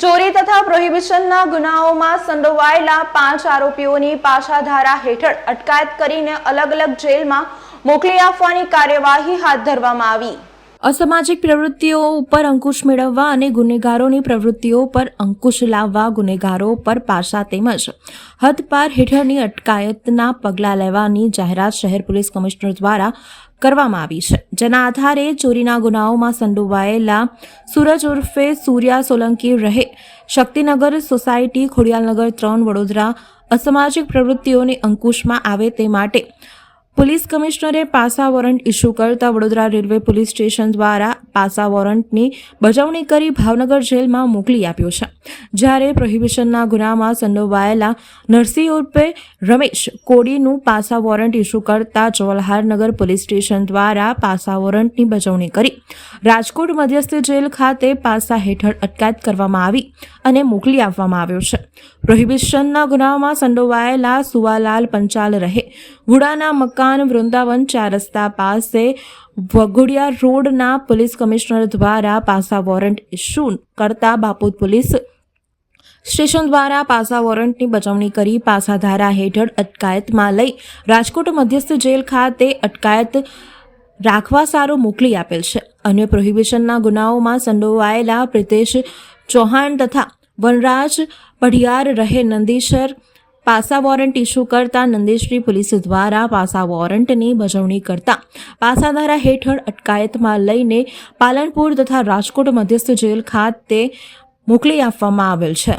ચોરી તથા પ્રોહિબિશનના ગુનાઓમાં સંડોવાયેલા પાંચ આરોપીઓની પાછાધારા હેઠળ અટકાયત કરીને અલગ અલગ જેલમાં મોકલી આપવાની કાર્યવાહી હાથ ધરવામાં આવી. અસામાજિક પ્રવૃત્તિઓ ઉપર અંકુશ મેળવવા અને ગુનેગારોની પ્રવૃત્તિઓ પર અંકુશ લાવવા ગુનેગારો પર પાસા તેમજ હદપાર હેઠળની અટકાયતના પગલાં લેવાની જાહેરાત શહેર પોલીસ કમિશનર દ્વારા કરવામાં આવી છે. જેના આધારે ચોરીના ગુનાઓમાં સંડોવાયેલા સૂરજ ઉર્ફે સૂર્યા સોલંકી રહે, શક્તિનગર સોસાયટી ખોડિયાલનગર ત્રણ વડોદરા અસામાજિક પ્રવૃત્તિઓને અંકુશમાં આવે તે માટે પોલીસ કમિશનરે પાસા વોરંટ ઇસ્યુ કરતા વડોદરા રેલવે પોલીસ સ્ટેશન દ્વારા પાસા વોરંટની બજવણી કરી ભાવનગર જેલમાં મોકલી આપ્યો છે. જ્યારે પ્રોહિબિશનના ગુનામાં સંડોવાયેલા નરસિંહ ઉર્ફે રમેશ કોડીનું પાસા વોરંટ ઇસ્યુ કરતા જવાહરનગર પોલીસ સ્ટેશન દ્વારા પાસા વોરંટની બજવણી કરી. રાજકોટ મધ્યસ્થ જેલ ખાતે પાસા હેઠળ અટકાયત કરવામાં આવી અને મોકલી આપવામાં આવ્યો છે. પ્રોહિબિશનના ગુનામાં સંડોવાયેલા સુવાલાલ પંચાલ રહે. વુડાના મકાન વૃંદાવન ચાર રસ્તા પાસે વઘોડિયા રોડના પોલીસ કમિશનર દ્વારા પાસા વોરંટ ઇસ્યુ કરતા બાપોદ પોલીસ સ્ટેશન દ્વારા પાસા વોરંટની બજવણી કરી પાસા ધારા હેઠળ અટકાયતમાં લઈ રાજકોટ મધ્યસ્થ જેલ ખાતે અટકાયત રાખવા સારો મોકલી આપેલ છે. અન્ય પ્રોહિબિશનના ગુનાઓમાં સંડોવાયેલા પ્રિતેશ ચૌહાણ તથા વનરાજ પઢિયાર રહે નંદીસર પાસા વોરંટ ઇસ્યુ કરતા નંદેશ્રી પોલીસ દ્વારા પાસા વોરંટની બજવણી કરતા પાસાધારા હેઠળ અટકાયતમાં લઈને પાલનપુર તથા રાજકોટ મધ્યસ્થ જેલ ખાતે મોકલી આપવામાં આવેલ છે.